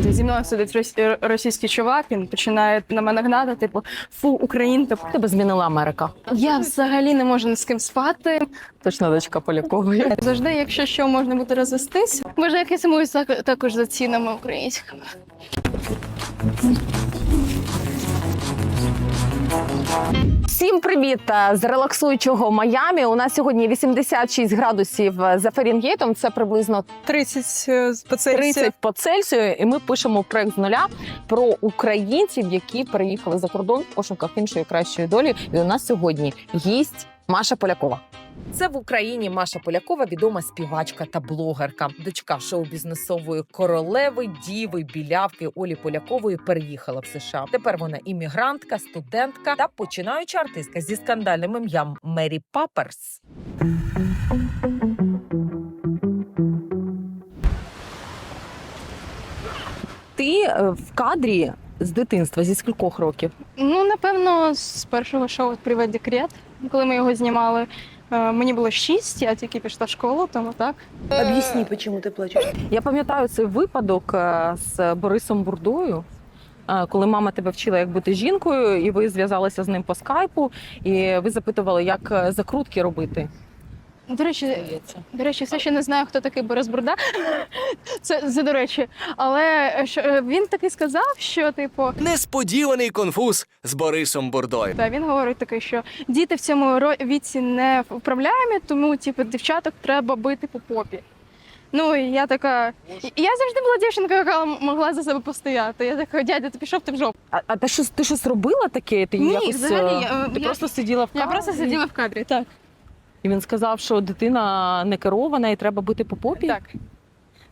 Зі мною сидить рос- російський чувак, він починає на мене гнати, типу, фу, українка. Тебе змінила Америка. Я взагалі не можу ні з ким спати. Точно дочка Полякової. Завжди, якщо що, можна буде розвестись. Може, якось сумуюсь так- також за цінами українськими. Всім привіт е, з релаксуючого Майамі. У нас сьогодні 86 градусів е, за Фаренгейтом. Це приблизно 30 по Цельсію. 30 по Цельсію. І ми пишемо проект з нуля про українців, які переїхали за кордон в пошуках іншої кращої долі. І у нас сьогодні гість Маша Полякова. Це в Україні Маша Полякова, відома співачка та блогерка. Дочка шоу-бізнесової королеви, діви, білявки Олі Полякової переїхала в США. Тепер вона іммігрантка, студентка та починаюча артистка зі скандальним ім'ям Мері Паперс. Ти е, в кадрі з дитинства зі скількох років? Ну, напевно, з першого шоу Привет декрет, коли ми його знімали. е, Мені було шість, я тільки пішла в школу, тому так. Об'ясні, чому ти плачеш. Я пам'ятаю цей випадок е, з Борисом Бурдою. е, Коли мама тебе вчила, як бути жінкою, і ви зв'язалися з ним по скайпу, і ви запитували, як закрутки робити. До речі, до речі, все ще не знаю, хто такий Борис Бурда. Це, це до речі. Але е, що, е, він таки сказав, що типу, Несподіваний конфуз з Борисом Бурдою. та він говорить таке, що діти в цьому ро- віці не вправляємі, тому типу дівчаток треба бити по попі. Ну і я така. і Я завжди була дівчинка, яка могла за себе постояти. Я така, дядя, ти пішов ти в жопу. А, а ти щось ти щось робила таке? Ти Ні, якось, взагалі, е, я- ти я- просто сиділа в Я кадрі? просто сиділа в кадрі. Так. І він сказав, що дитина не керована і треба бити по попі. Так.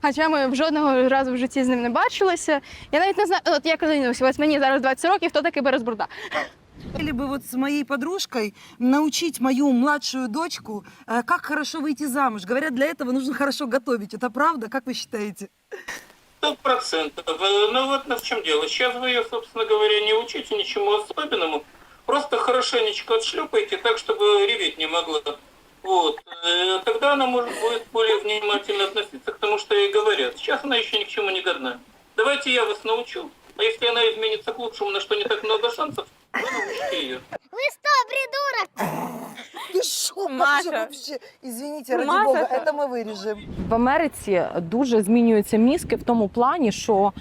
Хоча ми в жодного разу в житті з ним не бачилися. Я навіть не знаю, от я клянусь, ось мені зараз 20 років, хто такий Борис Бурда. Хотели бы вот с моей подружкой научить мою младшую дочку, э, как хорошо выйти замуж. Говорят, для этого нужно хорошо готовить. Это правда? Как вы считаете? Сто процентов. Э, Ну вот в чем дело. Сейчас вы ее, собственно говоря, не учите ничему особенному. Просто хорошенечко отшлепайте так, чтобы реветь не могла. Вот. Э, Тогда она может будет более внимательно относиться к тому, что ей говорят. Сейчас она еще ни к чему не годна. Давайте я вас научу. А если она изменится к лучшему, на что не так много шансов, вы научите ее. Ты шо, Маша. вообще? Извините, ради Маша, бога, это- это мы вырежем. В Америці дуже змінюються мізки в тому плані, що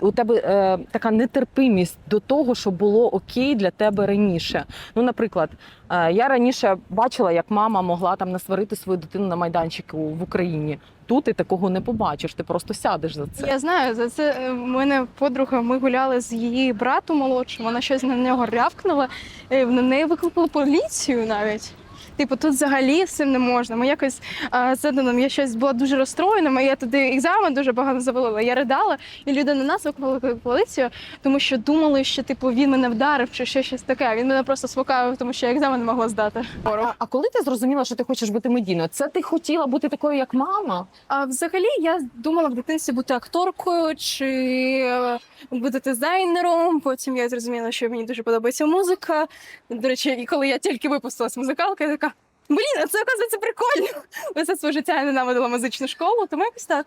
у тебе е, така нетерпимість до того, що було окей для тебе раніше. Ну, наприклад, е, я раніше бачила, як мама могла там насварити свою дитину на майданчику в Україні. Тут ти такого не побачиш, ти просто сядеш за це. Я знаю, за це е, в мене подруга, ми гуляли з її братом молодшим, вона щось на нього рявкнула, і на неї викликали поліцію навіть. Типу, тут взагалі з цим не можна. Ми якось а, з Еданом, я щось була дуже розстроєна, я туди екзамен дуже багато завалила. Я ридала, і люди на нас викликали поліцію, тому що думали, що типу він мене вдарив чи ще щось таке. Він мене просто спокавив, тому що я екзамен не могла здати. А, а коли ти зрозуміла, що ти хочеш бути медійною? Це ти хотіла бути такою, як мама? А взагалі я думала в дитинстві бути акторкою чи е, бути дизайнером. Потім я зрозуміла, що мені дуже подобається музика. До речі, і коли я тільки випустилась музикалка, я така. Блін, а це оказується прикольно. Усе своє життя я ненавидила музичну школу, тому якось так.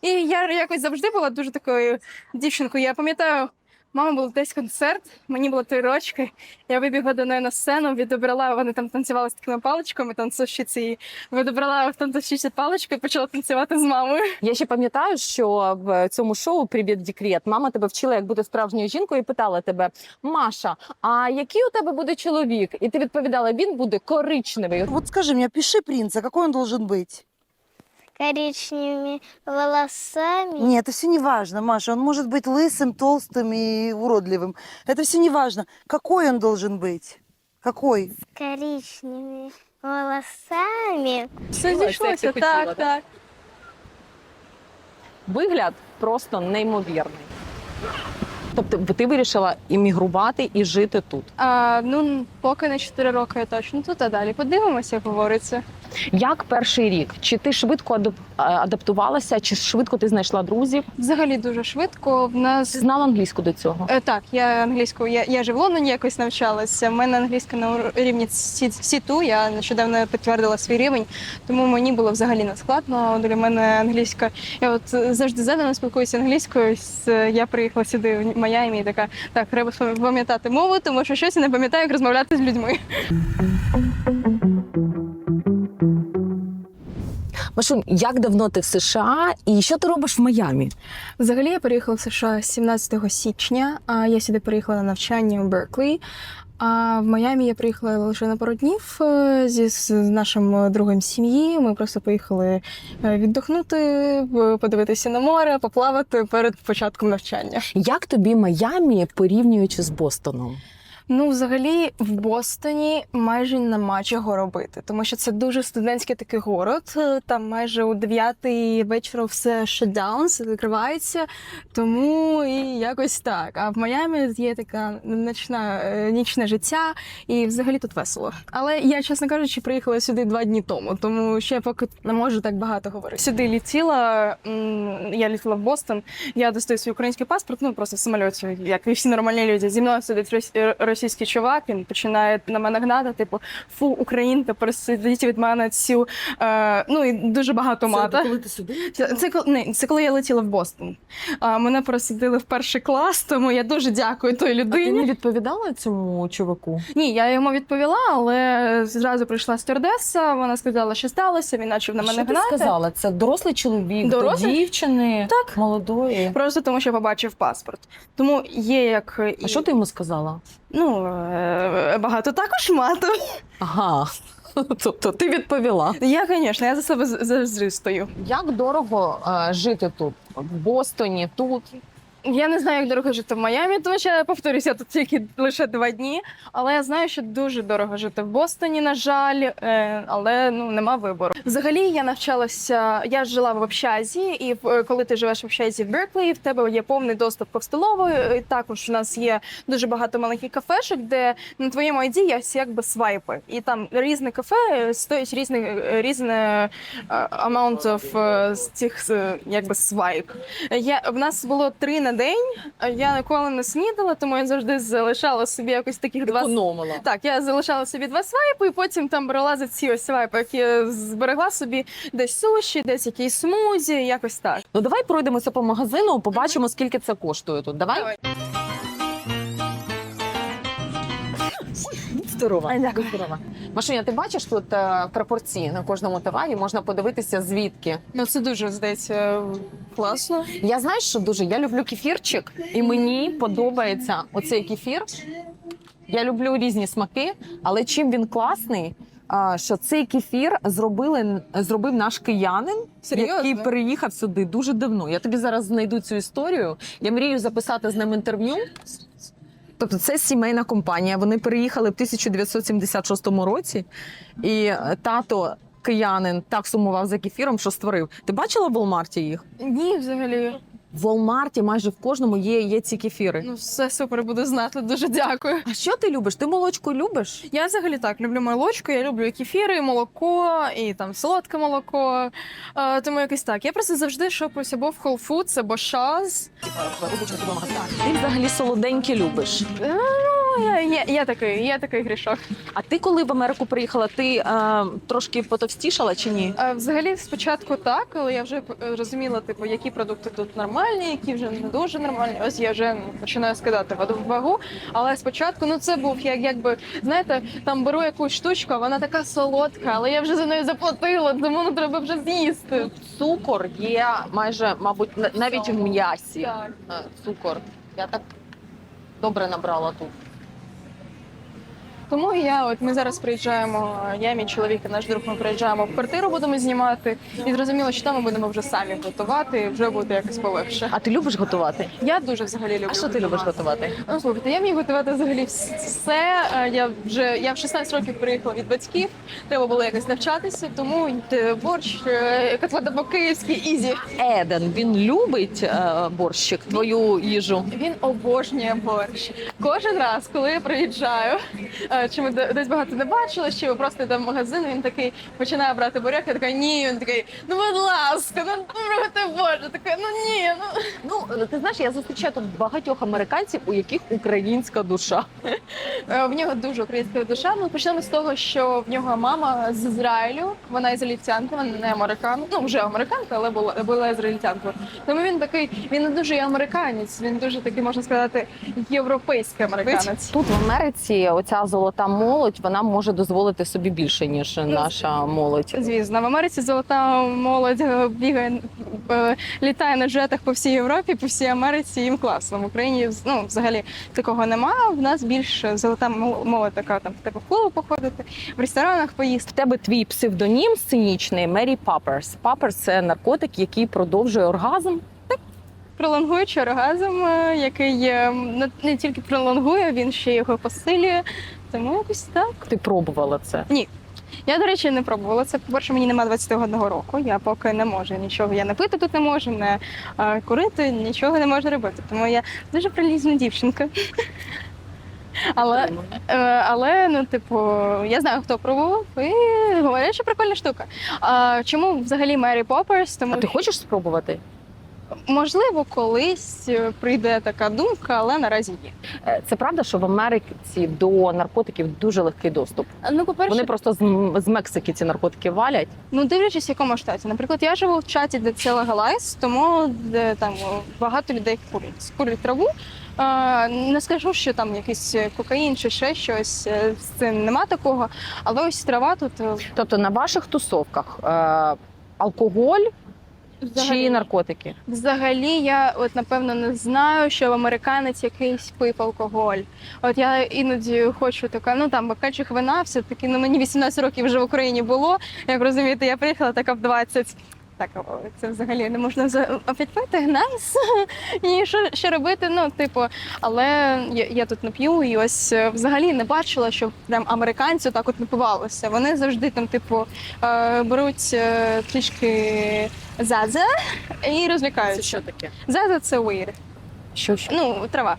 І я якось завжди була дуже такою дівчинкою. Я пам'ятаю, мама був десь концерт, мені було три рочки. Я вибігла до неї на сцену, відобрала, вони там танцювали з такими паличками, танцовщиці, і відобрала в танцовщиці паличку і почала танцювати з мамою. Я ще пам'ятаю, що в цьому шоу Привіт декрет мама тебе вчила, як бути справжньою жінкою, і питала тебе: Маша, а який у тебе буде чоловік? І ти відповідала: він буде коричневий. Вот скажи мне, пиши принца, какой он должен быть? коричневыми волосами. Нет, это все не важно, Маша. Он может быть лысым, толстым и уродливым. Это все не важно. Какой он должен быть? Какой? С коричневыми волосами. Все Хотіла, зійшлося, це ти хотіла, так, так? так. Вигляд просто неймовірний. Тобто ти вирішила іммігрувати і жити тут. А, ну, поки на 4 роки я точно тут, а далі подивимося, як говориться. Як перший рік? Чи ти швидко е, адаптувалася, чи швидко ти знайшла друзів? Взагалі дуже швидко. В Ти нас знала англійську до цього? Е, Так, я англійською, я, я ж в Лондоні якось навчалася. У мене англійська на рівні C2, я нещодавно підтвердила свій рівень, тому мені було взагалі не складно. Для мене англійська. Я от завжди задано спілкуюся англійською. Я приїхала сюди в Майамі і така, так, треба пам'ятати мову, тому що щось я не пам'ятаю, як розмовляти з людьми. Машун, як давно ти в США і що ти робиш в Майамі? Взагалі я переїхала в США 17 січня. А я сюди переїхала на навчання у Берклі. А в Майамі я приїхала лише на пару днів е, зі з нашим е, другом сім'ї. Ми просто поїхали е, віддохнути, подивитися на море, поплавати перед початком навчання. Як тобі Майамі порівнюючи з Бостоном? Ну, взагалі, в Бостоні майже нема чого робити, тому що це дуже студентський такий город. Е, Там майже у 9 вечора все шатдаун, закривається. Тому і якось так. А в Майамі є така ночна, е, нічне життя, і взагалі тут весело. Але я, чесно кажучи, приїхала сюди два дні тому, тому ще поки не можу так багато говорити. Сюди літіла. Я літіла в Бостон. Я достаю свій український паспорт, ну просто в самольоті, як і всі нормальні люди. Зі мною сидить російський чувак, він починає на мене гнати, типу, фу, українка, пересидіть від мене цю. Е, ну і дуже багато мата. коли ти сюди? Це, це, ні, це коли я летіла в Бостон. А, мене просидили в перший клас, тому я дуже дякую той людині. Не відповідала цьому чуваку? Ні, я йому відповіла, але зразу прийшла стюардеса, вона сказала, що сталося, він почав на мене що ти сказала? Це дорослий чоловік Дорослий? до дівчини Так. молодої. Просто тому, що побачив паспорт. Тому є як А що ти йому сказала? Ну е, багато також мату. Ага. Тобто ти відповіла. Я, звісно, я за себе завжди стою. Як дорого е, жити тут, в Бостоні, тут? Я не знаю, як дорого жити в Майамі, тому що я повторюся тут тільки лише два дні. Але я знаю, що дуже дорого жити в Бостоні, на жаль, е, але ну нема вибору. Взагалі я навчалася, я жила в общазі, і е, коли ти живеш в общазі в Берклі, в тебе є повний доступ до столової. І також у нас є дуже багато маленьких кафешок, де на твоєму ID є якби свайпи. І там різне кафе стоїть різне е, різне е, amount of е, цих е, якби свайп. Я в нас було три на день. Я ніколи не снідала, тому я завжди залишала собі якось таких два Економила. так, я залишала собі два свайпи, і потім там брала за ці ось свайпи, які зберегла собі десь суші, десь якісь смузі, якось так. Ну давай пройдемося по магазину, побачимо, скільки це коштує тут. Давай? Давай. Здорова. Дякую. Здорова. Машуня, ти бачиш тут е, пропорції на кожному товарі, можна подивитися звідки. Ну це дуже здається класно. Я знаю, що дуже я люблю кефірчик, і мені подобається оцей кефір. Я люблю різні смаки, але чим він класний, а, що цей кефір зробили зробив наш киянин, Серйозно? який переїхав сюди дуже давно. Я тобі зараз знайду цю історію. Я мрію записати з ним інтерв'ю. Тобто це сімейна компанія. Вони переїхали в 1976 році, і тато. Киянин так сумував за кефіром, що створив. Ти бачила в Волмарті їх? Ні, взагалі. В Walmart майже в кожному є, є ці кефіри. Ну все супер, буду знати. Дуже дякую. А що ти любиш? Ти молочко любиш? Я взагалі так люблю молочко, я люблю і кефіри, і молоко, і там солодке молоко. Е, тому якось так. Я просто завжди шопуюсь або в Whole Foods, або Shaz. Ти взагалі солоденькі любиш. Ну, я, я, я такий, я такий грішок. А ти коли в Америку приїхала, ти е, трошки потовстішала чи ні? А, Взагалі, спочатку так, але я вже е, розуміла, типу, які продукти тут нормальні, які вже не дуже нормальні. Ось я вже ну, починаю скидати воду в вагу. Але спочатку, ну це був як якби знаєте, там беру якусь штучку, а вона така солодка, але я вже за нею заплатила, тому ну треба вже з'їсти. Цукор є майже, мабуть, навіть в м'ясі. Так. Е, Цукор. Я так добре набрала тут. Тому я, от ми зараз приїжджаємо, я, мій чоловік і наш друг, ми приїжджаємо в квартиру, будемо знімати. І зрозуміло, що там ми будемо вже самі готувати, вже буде якось полегше. А ти любиш готувати? Я дуже взагалі люблю. А що ти любиш готувати? Ну, слухайте, я вмію готувати взагалі все. Е, Я вже я в 16 років приїхала від батьків. Треба було якось навчатися, тому е, борщ, е, котлета по-київськи, ізі. Еден, він любить борщик, твою їжу. Він обожнює борщ. Кожен раз, коли я приїжджаю, чи ми десь багато не бачили, чи ми просто йдемо в магазин, він такий починає брати буряк, я така, ні, він такий, ну будь ласка, ну ти боже, така, ну ні, ну. Ну ти знаєш, я зустрічаю тут багатьох американців, у яких українська душа. Е, В нього дуже українська душа. Ну почнемо з того, що в нього мама з Ізраїлю, вона ізраїльтянка, вона не американка, ну вже американка, але була була ізраїльтянкою. Тому він такий, він не дуже і американець, він дуже такий, можна сказати, європейський американець. Тут в Америці оця золота молодь вона може дозволити собі більше ніж наша молодь. Звісно, в Америці золота молодь е, бігає, е, літає на джетах по всій Європі, по всій Америці. Їм класно. В Україні ну, взагалі такого нема. В нас більш золота мол- молодь така там в тебе в клубу походити, в ресторанах поїсти. В тебе твій псевдонім сценічний Мері Паперс. Паперс це наркотик, який продовжує оргазм. Пролонгуючий оргазм, е, який не, тільки пролонгує, він ще його посилює. Тому якось так. Ти пробувала це. Ні. Я, до речі, не пробувала це. По-перше, мені немає 21 року. Я поки не можу нічого. Я не пити тут не можу, не е, курити, нічого не можу робити. Тому я дуже прилізна дівчинка. Але, е, але ну, типу, я знаю, хто пробував, і говорять, що прикольна штука. А чому взагалі Мері Попперс? Тому А ти хочеш спробувати? Можливо, колись е, прийде така думка, але наразі ні. Е, Це правда, що в Америці до наркотиків дуже легкий доступ. Ну, по-перше, Вони просто з, з Мексики ці наркотики валять. Ну, дивлячись, в якому штаті. Наприклад, я живу в чаті, де це легалайз, тому де там багато людей курять. Курять траву. Не скажу, що там якийсь кокаїн чи ще щось е, з цим нема такого. Але ось трава тут Тобто на ваших тусовках е, алкоголь чи взагалі, наркотики? взагалі я от напевно не знаю, що американець якийсь пив алкоголь. От я іноді хочу така, ну там бокальчик вина, все таки ну мені 18 років вже в Україні було. Як розумієте, я приїхала така в 20. Так, це взагалі не можна опять нас. І що, що робити? Ну, типу, але я, я тут не п'ю, і ось е, взагалі не бачила, що прям американці так от напивалися. Вони завжди там, типу, е, беруть е, трішки заза і розвлікаються. таке? Заза це weed. Що, що? Ну, трава.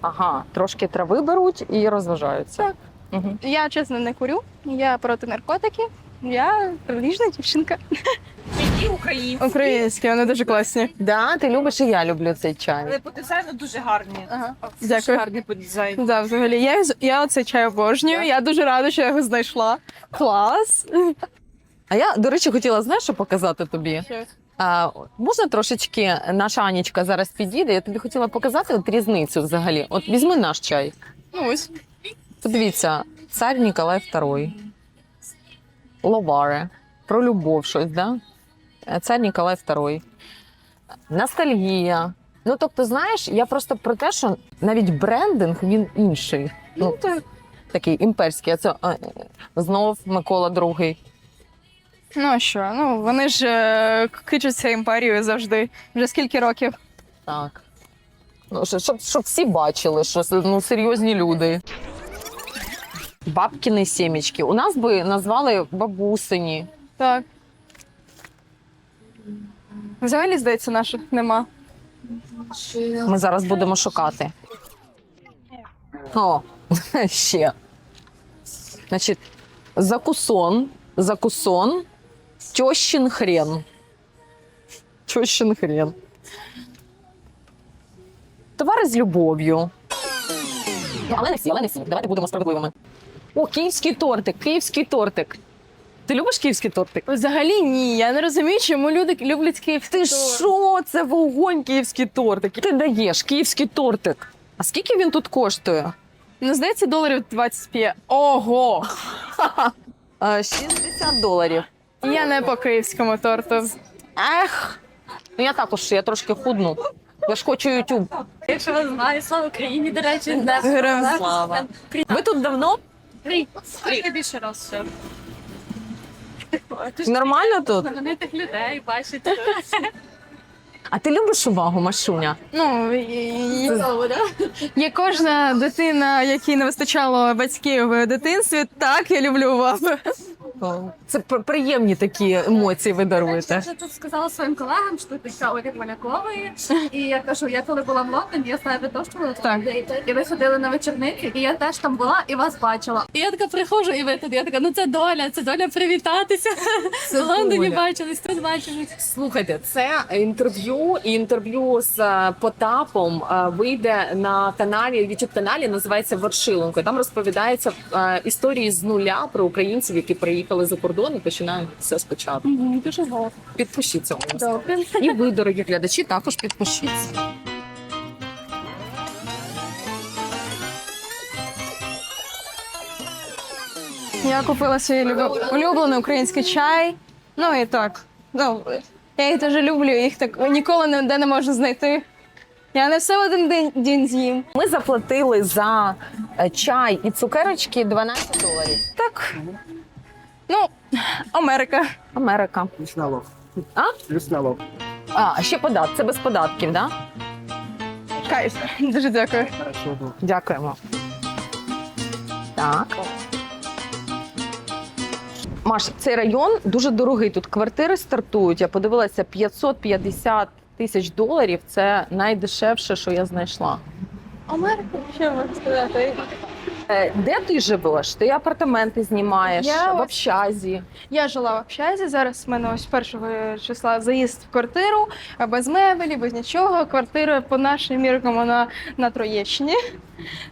Ага, трошки трави беруть і розважаються. Так. Угу. Я чесно не курю, я проти наркотиків. Я приліжна дівчинка. Українські, Українські, вони дуже класні. Да, ти любиш і я люблю цей чай. але по дизайну дуже гарні. Ага. Дуже Дякую. гарні по дизайну. Да, взагалі, я, я оцей чай обожнюю. Я дуже рада, що я його знайшла. Клас. А я, до речі, хотіла знаєш, що показати тобі. А, можна трошечки наша Анічка зараз підійде. Я тобі хотіла показати от різницю взагалі. От візьми наш чай. Ну ось. Подивіться, цар Ніколай II. Ловаре. Про любов щось, да? Е, Цар Ніколай II. Ностальгія. Ну, тобто, знаєш, я просто про те, що навіть брендинг він інший. Ну, так. такий імперський. А це е, знов Микола II. Ну а що? Ну вони ж е, кичаться імперією завжди. Вже скільки років? Так. Ну, щоб, щоб, щоб всі бачили, що це, ну, серйозні люди. Бабкіни сімечки. У нас би назвали бабусині. Так. Взагалі, здається, наших нема. Ми зараз будемо шукати. О, ще. Значить, закусон, закусон, тьощин хрен. Тьощин хрен. Товари з любов'ю. Але не всі, але не всі. Давайте будемо справедливими. О, київський тортик, київський тортик. Ти любиш київський тортик? Взагалі ні. Я не розумію, чому люди люблять київський Ти що? Це вогонь київський тортик. Ти даєш київський тортик. А скільки він тут коштує? Ну, здається, доларів 25. Ого! А, 60 доларів. Я не по київському торту. Ех. Ну я також, я трошки худну. Я ж хочу YouTube. Якщо ви знаєте, слава Україні, до речі, Героям слава. Ви тут давно? Я більше раз ще. Нормально тут? Знаменитих людей бачить. А ти любиш увагу, Машуня? Ну, і- і- є кожна дитина, якій не вистачало батьків в дитинстві, так я люблю увагу. О, Це пр- приємні такі емоції ви Я даруєте. вже тут сказала своїм колегам, що ти Олі Полякової. І я кажу, я коли була в Лондоні, я знаю, ви теж були. І ви ходили на вечірники, і я теж там була і вас бачила. І я така приходжу, і ви тут. Я така, ну це доля, це доля привітатися. Це в Лондоні доля. бачились, тут бачились. Слухайте, це інтерв'ю і інтерв'ю з е, Потапом е, вийде на каналі youtube каналі називається Вершилонко. Там розповідається е, історії з нуля про українців, які приїхали за кордон і починають все спочатку. Дуже гарно. Підпишіться у нас. Добре. І ви, дорогі глядачі, також підпишіться. Я купила свій люб- улюблений український чай. Ну і так. Ну, я їх дуже люблю, їх так ніколи ніде не можу знайти. Я не все в один день, день з'їм. Ми заплатили за е, чай і цукерочки 12 доларів. Так. Ну, Америка. Америка. Плюс налог. А? Плюс налог. А, ще податки. Це без податків, да? Кайф. Дуже дякую. Хорошо. Дякуємо. Так. Маш, цей район дуже дорогий. Тут квартири стартують. Я подивилася 550 тисяч доларів. Це найдешевше, що я знайшла. Америка, що можна сказати? Е, Де ти живеш? Ти апартаменти знімаєш Я в общазі. Я жила в общазі. Зараз в мене ось першого числа заїзд в квартиру, без мебелі, без нічого. Квартира по нашим міркам вона на Троєщині.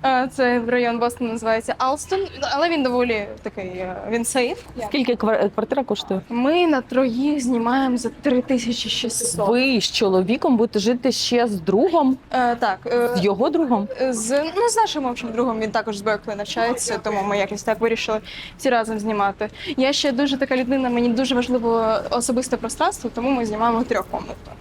Е, Це район Бостон називається Алстон, але він доволі такий, е, він сейф. Скільки квар- квартира коштує? Ми на троїх знімаємо за 3600. Ви з чоловіком будете жити ще з другом, Е, так, е, з його другом. з, ну, з нашим общим другом він також з Беркли навчається, тому ми якось так вирішили всі разом знімати. Я ще дуже така людина, мені дуже важливо особисте пространство, тому ми знімаємо трьохкомнатну.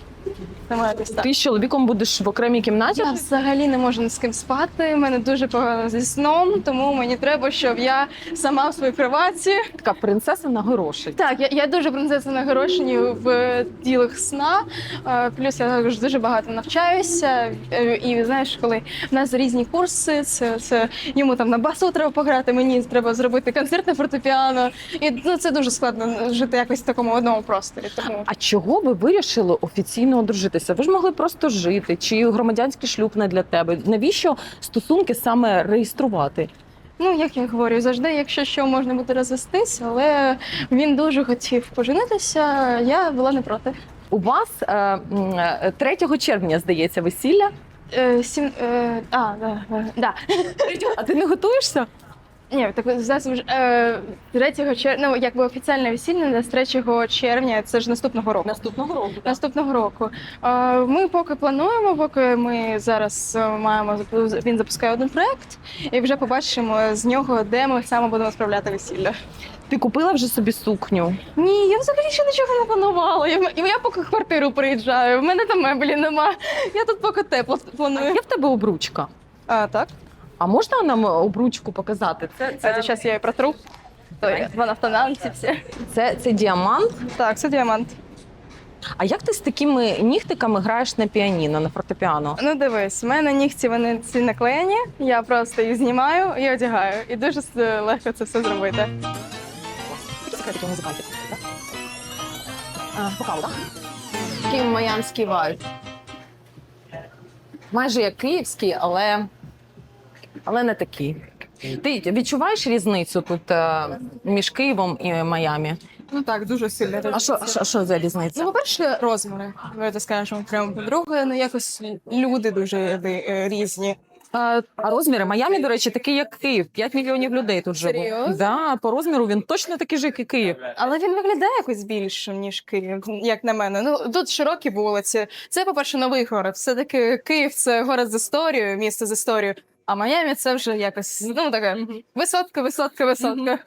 Тому якось. Ти з чоловіком будеш в окремій кімнаті? Я взагалі не можу ні з ким спати. в мене дуже погано зі сном, тому мені треба, щоб я сама в своїй приватці. Така принцеса на гроші. Так, я, я дуже принцеса на Горошині в ділах сна. Е, Плюс я також дуже багато навчаюся. Е, І знаєш, коли в нас різні курси, це, це йому там на басу треба пограти, мені треба зробити концерт на фортепіано. І ну, це дуже складно жити якось в такому одному просторі. Тому А чого ви вирішили офіційно одружитися? Ви ж могли просто жити, чи громадянський шлюб не для тебе? Навіщо стосунки саме реєструвати? ну як я говорю, завжди, якщо що, можна буде розвестись, але він дуже хотів поженитися. Я була не проти. У вас е, е, 3 червня, здається, весілля. Е, сім, е, а, да, да, да. А ти не готуєшся? Ні, так зараз вже е, 3 червня, ну якби офіційне весілля з 3 червня, це ж наступного року. Наступного року. Наступного року. Е, Ми поки плануємо, поки ми зараз е, маємо він запускає один проект, і вже побачимо з нього, де ми саме будемо справляти весілля. Ти купила вже собі сукню. Ні, я взагалі ще нічого не планувала. Я, я поки квартиру приїжджаю. В мене там меблі нема. Я тут поки тепло А планую. є в тебе обручка? А так? А можна нам обручку показати? Це, Це зараз я її протру. То вона в тональці всі. це, це діамант. Так, це діамант. А як ти з такими нігтиками граєш на піаніно, на фортепіано? Ну дивись, в мене нігті вони ці наклеєні, я просто їх знімаю і одягаю. І дуже легко це все зробити. Це такі музиканти. так? Вокал, так? Такий майамський вайб. Майже як київський, але, але не такий. Ти відчуваєш різницю тут е, між Києвом і Майамі? Ну так, дуже сильно. А що, що, що за різниця? Ну, по-перше, розміри. Давайте скажемо прямо по-друге, ну якось люди дуже е, різні. А, а розміри Майамі, до речі, такий, як Київ. 5 мільйонів людей тут живе. Серйозно? Да, по розміру він точно такий же, як і Київ. Але він виглядає якось більшим, ніж Київ, як на мене. Ну тут широкі вулиці. Це, по-перше, новий город. Все-таки Київ це город з історією, місто з історією. А Майамі це вже якось ну таке висотка, висотка, висотка.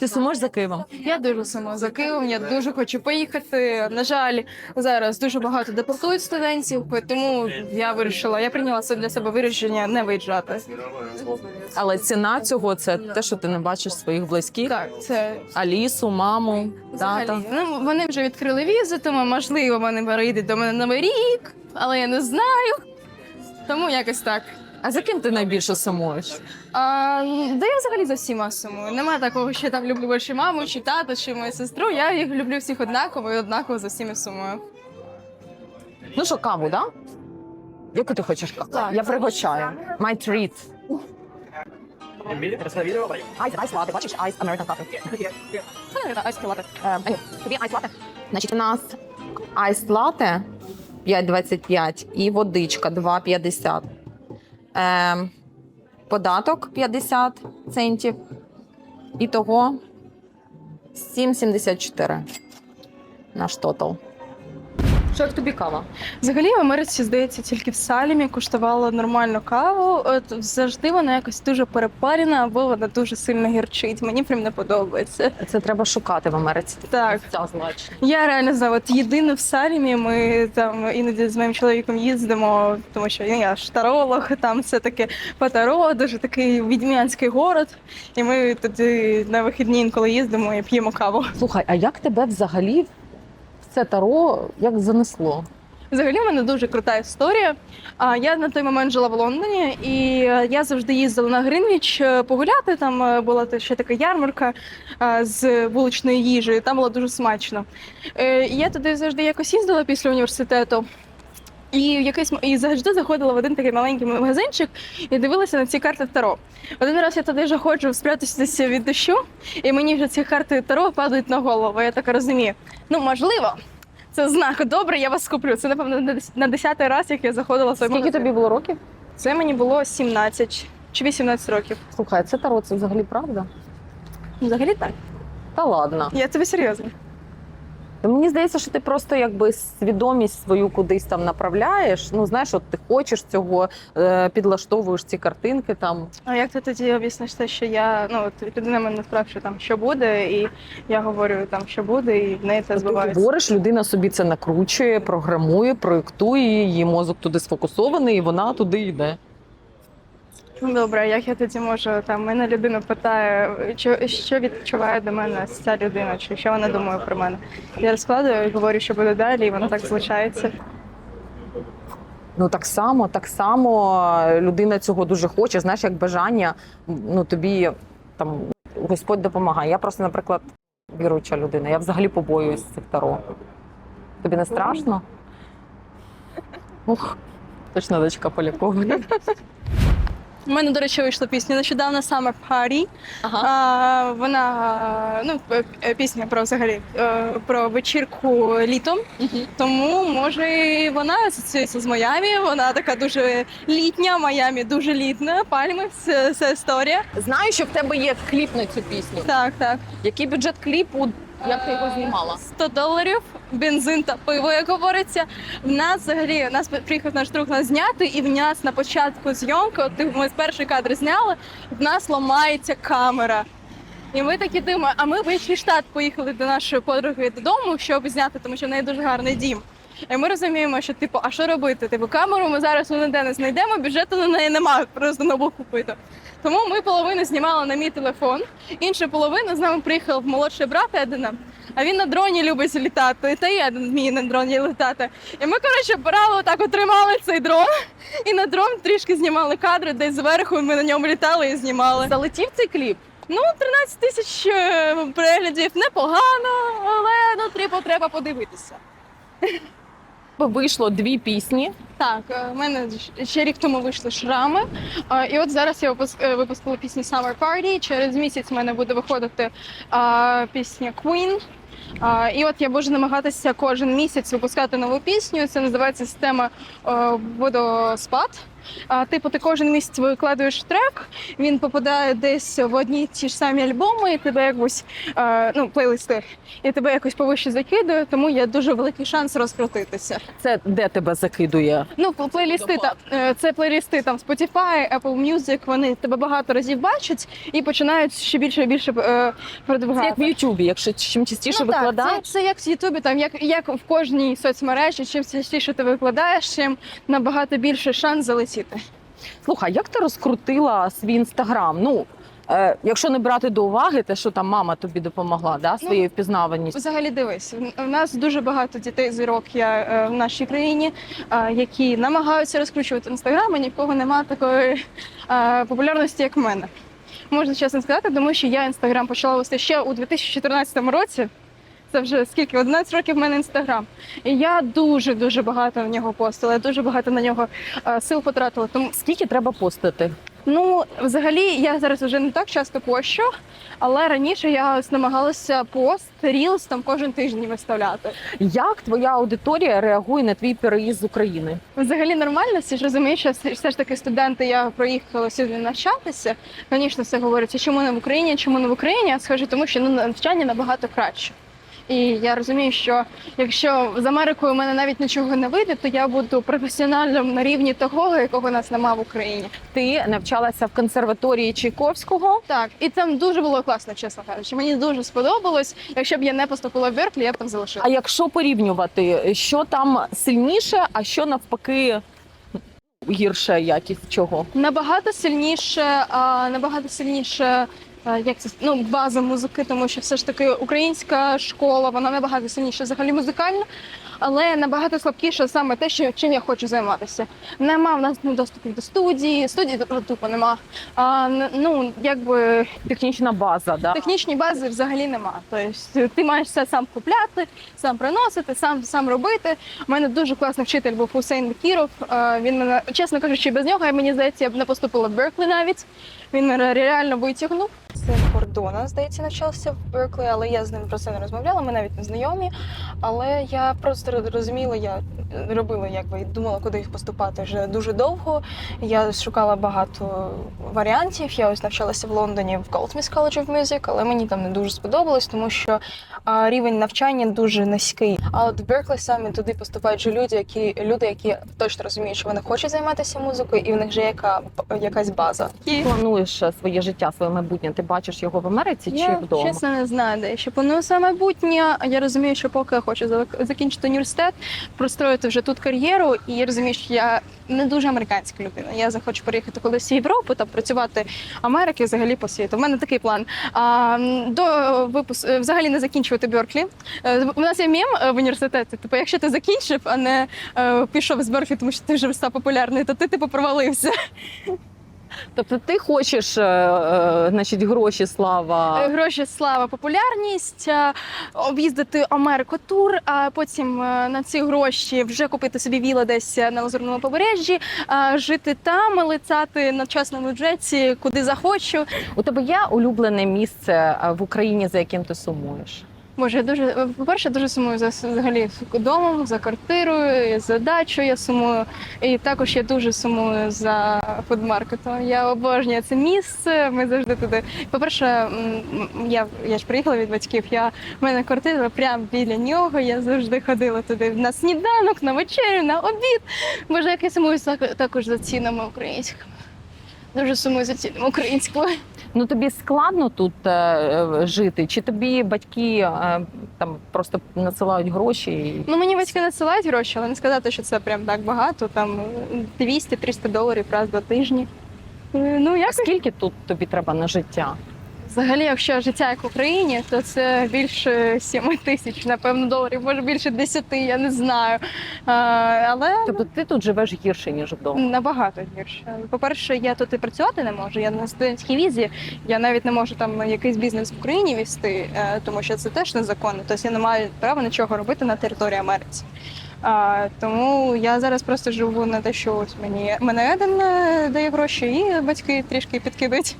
Ти сумуєш за Києвом? Я дуже сама за Києвом. Я дуже хочу поїхати. На жаль, зараз дуже багато депортують студентів, тому я вирішила. Я прийняла це для себе вирішення не виїжджати. Але ціна цього це те, що ти не бачиш своїх близьких. Так, це Алісу, маму, взагалі. тата. Ну вони вже відкрили візи, тому можливо вони перейдуть до мене на новий рік, але я не знаю. Тому якось так. А за ким ти найбільше сумуєш? А, да я взагалі за всіма сумую. Немає такого, що я там люблю більше маму, чи тата, чи мою сестру. Я їх люблю всіх однаково і однаково за всіми сумую. Ну що, каву, да? Яку ти хочеш каву? Так. Я пригощаю. My treat. Айс, айс лати, бачиш, айс American coffee. Аню, тобі айс лате. Значить, у нас айс лате 5,25 і водичка 2,50. Е, податок 50 центів. І того 7,74 наш тотал. Що як тобі кава? Взагалі в Америці, здається, тільки в Салімі коштувала нормальну каву. От завжди вона якось дуже перепарена, або вона дуже сильно гірчить. Мені прям не подобається. Це треба шукати в Америці. Так. Ця значно. Я реально знаю, от єдине в Салімі ми там іноді з моїм чоловіком їздимо, тому що ну, я ж таролог, там все таке по таро, дуже такий відьмянський город. І ми туди на вихідні інколи їздимо і п'ємо каву. Слухай, а як тебе взагалі це таро як занесло? Взагалі, в мене дуже крута історія. Я на той момент жила в Лондоні, і е, я завжди їздила на Гринвіч е, погуляти. Там е, була ще така ярмарка з вуличною їжею. Там було дуже смачно. І Я туди завжди якось їздила після університету. І в якийсь і завжди заходила в один такий маленький магазинчик і дивилася на ці карти Таро. Один раз я туди вже ходжу спрятатися від дощу, і мені вже ці карти Таро падають на голову. Я так розумію. Ну, можливо, це знак. Добре, я вас куплю. Це, напевно, на десятий раз, як я заходила в той Скільки тобі було років? Це мені було 17 чи 18 років. Слухай, це таро, це взагалі правда? Взагалі так. Та ладно. Я тобі серйозно. Мені здається, що ти просто якби свідомість свою кудись там направляєш. Ну знаєш, от ти хочеш цього, е, підлаштовуєш ці картинки там. А як ти тоді об'ясниш те, що я ну от людина мене спрашує там, що буде, і я говорю там, що буде, і в неї це Ти говориш, людина собі це накручує, програмує, проєктує, її мозок туди сфокусований, і вона туди йде. Ну, Добре, як я тоді можу там мене людина питає, що, що відчуває до мене ця людина, чи що вона думає про мене. Я розкладаю і говорю, що буде далі, і воно так случається. Ну так само, так само е, людина цього дуже хоче. Знаєш, як бажання, ну тобі там Господь допомагає. Я просто, наприклад, віруюча людина. Я взагалі побоююсь цих таро. Тобі не страшно? Ух, точно дочка Полякової. У мене, до речі, вийшла пісня нещодавно Summer Party. Ага. А, вона ну е, пісня про взагалі е, про вечірку літом. Тому може і вона асоціюється з Майамі. Вона така дуже літня. Майамі дуже літна. Пальми, все, все історія. Знаю, що в тебе є кліп на цю пісню. Так, так. Який бюджет кліпу? Як ти його знімала? 100 доларів, бензин та пиво, як говориться. В нас взагалі в нас приїхав наш друг нас зняти, і в нас на початку зйомки, от ми перший кадр зняли, в нас ламається камера. І ми такі думаємо, а ми в інший штат поїхали до нашої подруги додому, щоб зняти, тому що в неї дуже гарний дім. І ми розуміємо, що типу, а що робити? Типу, камеру ми зараз ніде не знайдемо, бюджету на неї немає, просто нову купити. Тому ми половину знімали на мій телефон, іншу половину з нами приїхав молодший брат Едена. А він на дроні любить літати, та я вмію на дроні літати. І ми, коротше, брали отак, от тримали цей дрон, і на дрон трішки знімали кадри, десь зверху ми на ньому літали і знімали. Залетів цей кліп? Ну, 13 тисяч е, переглядів непогано, але ну треба, треба подивитися. Вийшло дві пісні. Так, е, в мене ще рік тому вийшли шрами. І от зараз я випуск- е, випустила пісню Summer Party. Через місяць в мене буде виходити пісня Queen. І от я буду намагатися кожен місяць випускати нову пісню. Це називається система е, водоспад. А, типу, ти кожен місяць викладуєш трек, він попадає десь в одні ті ж самі альбоми, і тебе якось е, ну, плейлисти, і тебе якось повище закидує, тому є дуже великий шанс розкрутитися. Це де тебе закидує? Ну, пл- плейлісти Доклад. там е, це плейлісти там Spotify, Apple Music, Вони тебе багато разів бачать і починають ще більше і більше е, Це продвигати. як в Ютубі. Якщо чим частіше Ну, так, викладаєш, це, це як в Ютубі, там як, як в кожній соцмережі, чим частіше ти викладаєш, чим набагато більше шанс залетіти. Слухай, як ти розкрутила свій інстаграм? Ну Е, якщо не брати до уваги, те, що там мама тобі допомогла, да, своєю впізнаваністю. Взагалі дивись, у нас дуже багато дітей зірок є е, в нашій країні, е, які намагаються розкручувати інстаграм, і нікого немає такої е, популярності, як в мене. Можна чесно сказати, тому що я інстаграм почала вести ще у 2014 році. Це вже скільки 11 років в мене інстаграм. І я дуже дуже багато на нього постила, я дуже багато на нього е, сил потратила. Тому Скільки треба постити? Ну, взагалі, я зараз вже не так часто пощу, але раніше я ось намагалася пост, рілс там кожен тиждень виставляти. Як твоя аудиторія реагує на твій переїзд з України? Взагалі нормально, всі ж розуміють, що все ж таки студенти, я проїхала сюди навчатися. Звісно, все говориться, чому не в Україні, чому не в Україні. Я скажу, тому що ну, навчання набагато краще. І я розумію, що якщо з Америкою мене навіть нічого не вийде, то я буду професіоналом на рівні того, якого нас немає в Україні. Ти навчалася в консерваторії Чайковського. Так, і там дуже було класно, чесно кажучи. Мені дуже сподобалось. Якщо б я не поступила в Берклі, я б там залишила. А якщо порівнювати, що там сильніше, а що навпаки гірша якість чого? Набагато сильніше, а, набагато сильніше. Як це ну база музики, тому що все ж таки українська школа, вона набагато сильніша взагалі музикальна, але набагато слабкіше саме те, що чим я хочу займатися. Нема в нас доступу до студії, студії тупо нема. А, ну якби Технічна база, да? технічні бази взагалі нема. Тобто ти маєш все сам купляти, сам приносити, сам сам робити. У мене дуже класний вчитель був Хусейн Бекіров. Е, Він мене, чесно кажучи, без нього, мені здається, я б не поступила в Берклі навіть. Він реально витягнув. Син Кордона, здається, навчався в Берклі, але я з ним про це не розмовляла, ми навіть не знайомі. Але я просто розуміла, я робила, якби і думала, куди їх поступати вже дуже довго. Я шукала багато варіантів. Я ось навчалася в Лондоні в Goldsmiths College of Music, але мені там не дуже сподобалось, тому що рівень навчання дуже низький. А от в Берклі саме туди поступають же люди, які люди, які точно розуміють, що вони хочуть займатися музикою, і в них вже яка якась база. І Плануєш е, своє життя, своє майбутнє. Ти бачиш його в Америці чи я чесно не знаю, де я ще планую саме майбутнє. Я розумію, що поки я хочу зак- закінчити університет, простроїти вже тут кар'єру, і я розумію, що я не дуже американська людина. Я захочу переїхати колись в Європу та працювати Америки взагалі по світу. У мене такий план. А, до випуск взагалі не закінчувати Берклі. Е, У нас є мем е, в університеті. Типу, якщо ти закінчив, а не е, пішов з Берклі, тому що ти вже став популярний, то ти типу провалився. Тобто ти хочеш, е, е, значить, гроші, слава. Е, Гроші, слава, популярність, е, об'їздити Америку тур, а потім е, на ці гроші вже купити собі віло десь на лазурному побережжі, е, жити там, лицати на частному джеті, куди захочу. У тебе є улюблене місце е, в Україні, за яким ти сумуєш? Боже, я дуже по-перше, дуже сумую за взагалі домом, за квартирою, за дачу. Я сумую. І також я дуже сумую за фудмаркетом. Я обожнюю це місце. Ми завжди туди. По-перше, я, я ж приїхала від батьків. Я в мене квартира прямо біля нього. Я завжди ходила туди на сніданок, на вечерю, на обід. Боже, як я сумую також за цінами українськими. Дуже сумую за цінами українською. Ну тобі складно тут е, е, жити? Чи тобі батьки е, там просто надсилають гроші? і- Ну мені батьки надсилають гроші, але не сказати, що це прям так багато. Там 200-300 доларів раз два тижні. Ну А як скільки тут тобі треба на життя? Взагалі, якщо життя як в Україні, то це більше 7 тисяч, напевно, доларів, може більше 10, я не знаю. А, але Тобто ти тут живеш гірше, ніж вдома. набагато гірше. По-перше, я тут і працювати не можу. Я на студентській візі. Я навіть не можу там якийсь бізнес в Україні вести, е, тому що це теж незаконно. Тобто я не маю права нічого робити на території Америці. А, тому я зараз просто живу на те, що ось мені мене один е, дає гроші, і батьки трішки підкидають.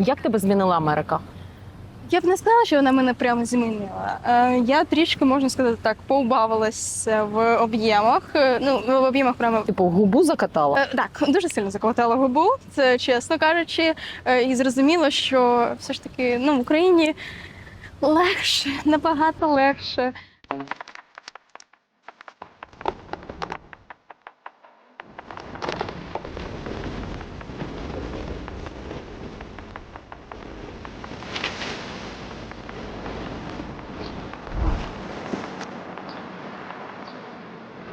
Як тебе змінила Америка? Я б не сказала, що вона мене прямо змінила. Е, Я трішки можна сказати так, поубавилася в об'ємах. Е, Ну в об'ємах прямо Типу, губу закатала? Е, Так, дуже сильно заколотала губу, це чесно кажучи, і зрозуміло, що все ж таки ну, в Україні легше, набагато легше.